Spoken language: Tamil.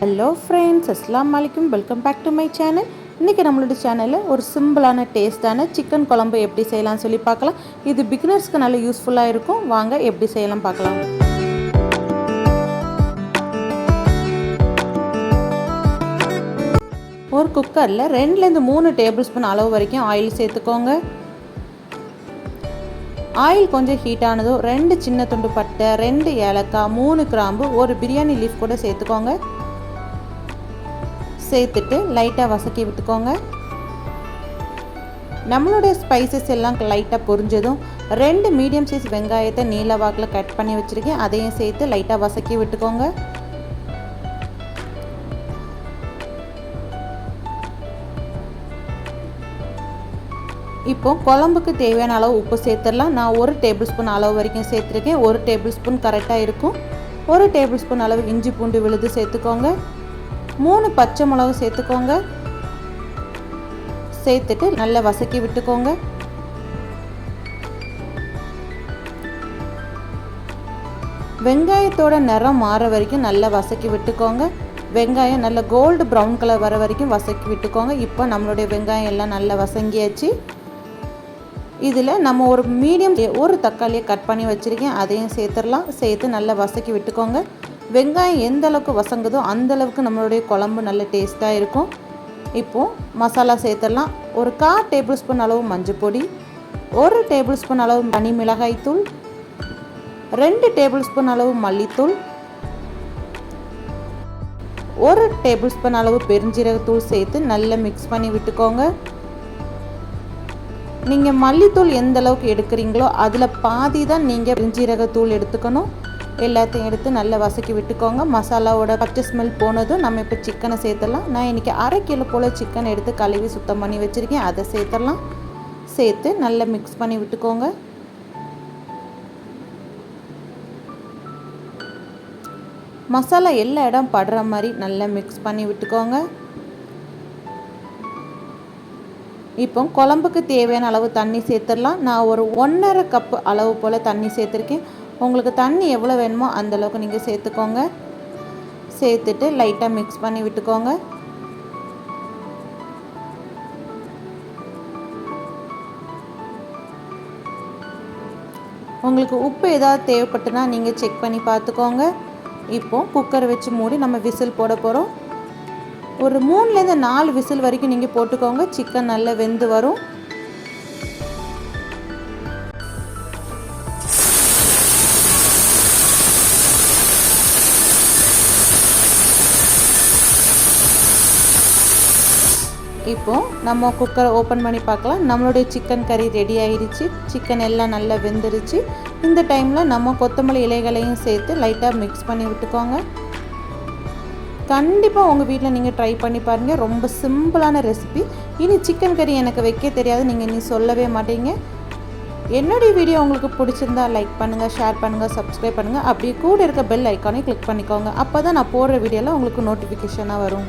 ஹலோ ஃப்ரெண்ட்ஸ் அஸ்லாம் வலைக்கும் welcome back to my channel இன்றைக்கி நம்மளோட சேனலில் ஒரு சிம்பிளான டேஸ்ட்டான சிக்கன் குழம்பு எப்படி செய்யலாம் சொல்லி பார்க்கலாம். இது பிகினர்ஸ்க்கு நல்ல யூஸ்ஃபுல்லாக இருக்கும். வாங்க எப்படி செய்யலாம் பார்க்கலாம். ஒரு குக்கரில் ரெண்டுலேருந்து மூணு டேபிள் ஸ்பூன் அளவு வரைக்கும் ஆயில் சேர்த்துக்கோங்க. ஆயில் கொஞ்சம் ஹீட் ஆனதும் ரெண்டு சின்ன துண்டு பட்டை ரெண்டு ஏலக்காய் மூணு கிராம்பு ஒரு பிரியாணி லீஃப் கூட சேர்த்துக்கோங்க. சேர்த்துட்டு லைட்டாக வசக்கி விட்டுக்கோங்க. நம்மளுடைய ஸ்பைசஸ் எல்லாம் லைட்டாக பொரிஞ்சதும் ரெண்டு மீடியம் சைஸ் வெங்காயத்தை நீல வாக்கில் கட் பண்ணி வச்சுருக்கேன். அதையும் சேர்த்து லைட்டாக வசக்கி விட்டுக்கோங்க. இப்போ குழம்புக்கு தேவையான அளவு உப்பு சேர்த்துடலாம். நான் ஒரு டேபிள் ஸ்பூன் அளவு வரைக்கும் சேர்த்துருக்கேன். ஒரு டேபிள் ஸ்பூன் கரெக்டாக இருக்கும். ஒரு டேபிள் ஸ்பூன் அளவு இஞ்சி பூண்டு விழுது சேர்த்துக்கோங்க. மூணு பச்சை மிளகு சேர்த்துக்கோங்க. சேர்த்துட்டு நல்லா வசக்கி விட்டுக்கோங்க. வெங்காயத்தோட நிறம் மாற வரைக்கும் நல்லா வசக்கி விட்டுக்கோங்க. வெங்காயம் நல்ல கோல்டு ப்ரௌன் கலர் வர வரைக்கும் வசக்கி விட்டுக்கோங்க. இப்போ நம்மளுடைய வெங்காயம் எல்லாம் நல்லா வசங்கியாச்சு. இதில் நம்ம ஒரு மீடியம் ஒரு தக்காளியை கட் பண்ணி வச்சுருக்கேன். அதையும் சேர்த்துடலாம். சேர்த்து நல்லா வசக்கி விட்டுக்கோங்க. வெங்காயம் எந்த அளவுக்கு வசங்குதோ அந்த அளவுக்கு நம்மளுடைய குழம்பு நல்ல டேஸ்ட்டாக இருக்கும். இப்போது மசாலா சேர்த்துடலாம். ஒரு கா டேபிள் ஸ்பூன் அளவு மஞ்சள் பொடி ஒரு டேபிள் ஸ்பூன் அளவு பனி மிளகாய் தூள் ரெண்டு டேபிள் ஸ்பூன் அளவு மல்லித்தூள் ஒரு டேபிள் ஸ்பூன் அளவு பெருஞ்சீரகத்தூள் சேர்த்து நல்லா மிக்ஸ் பண்ணி விட்டுக்கோங்க. நீங்கள் மல்லித்தூள் எந்த அளவுக்கு எடுக்கிறீங்களோ அதில் பாதி தான் நீங்கள் பெருஞ்சீரகத்தூள் எடுத்துக்கணும். எல்லாத்தையும் எடுத்து நல்லா வசக்கி விட்டுக்கோங்க. மசாலாவோட பச்சை ஸ்மெல் போனதும் நம்ம இப்போ சிக்கனை சேர்த்துடலாம். நான் இன்றைக்கி அரை கிலோ போல் சிக்கன் எடுத்து கழுவி சுத்தம் பண்ணி வச்சுருக்கேன். அதை சேர்த்துடலாம். சேர்த்து நல்லா மிக்ஸ் பண்ணி விட்டுக்கோங்க. மசாலா எல்லா இடம் படுற மாதிரி நல்லா மிக்ஸ் பண்ணி விட்டுக்கோங்க. இப்போ குழம்புக்கு தேவையான அளவு தண்ணி சேர்த்துடலாம். நான் ஒரு ஒன்றரை கப்பு அளவு போல் தண்ணி சேர்த்துருக்கேன். உங்களுக்கு தண்ணி எவ்வளோ வேணுமோ அந்தளவுக்கு நீங்கள் சேர்த்துக்கோங்க. சேர்த்துட்டு லைட்டாக மிக்ஸ் பண்ணி விட்டுக்கோங்க. உங்களுக்கு உப்பு ஏதாவது தேவைப்பட்டுனா நீங்கள் செக் பண்ணி பார்த்துக்கோங்க. இப்போது குக்கரை வச்சு மூடி நம்ம விசில் போட போகிறோம் ஒரு மூணுலேருந்து நாலு விசில் வரைக்கும் நீங்கள் போட்டுக்கோங்க. சிக்கன் நல்லா வெந்து வரும். இப்போது நம்ம குக்கரை ஓப்பன் பண்ணி பார்க்கலாம். நம்மளுடைய சிக்கன் கறி ரெடி ஆகிடுச்சு சிக்கன் எல்லாம் நல்லா வெந்துருச்சு. இந்த டைமில் நம்ம கொத்தமல்லி இலைகளையும் சேர்த்து லைட்டாக மிக்ஸ் பண்ணி விட்டுக்கோங்க. கண்டிப்பாக உங்கள் வீட்டில் நீங்கள் ட்ரை பண்ணி பாருங்கள் ரொம்ப சிம்பிளான ரெசிபி இனி சிக்கன் கறி எனக்கு வைக்க தெரியாது. நீங்கள் நீ சொல்லவே மாட்டீங்க. என்னுடைய வீடியோ உங்களுக்கு பிடிச்சிருந்தா லைக் பண்ணுங்கள் ஷேர் பண்ணுங்கள் சப்ஸ்கிரைப் பண்ணுங்கள் அப்படியே கூட இருக்க பெல் ஐக்கானே கிளிக் பண்ணிக்கோங்க. அப்போ தான் நான் போடுற வீடியோவில் உங்களுக்கு நோட்டிஃபிகேஷனாக வரும்.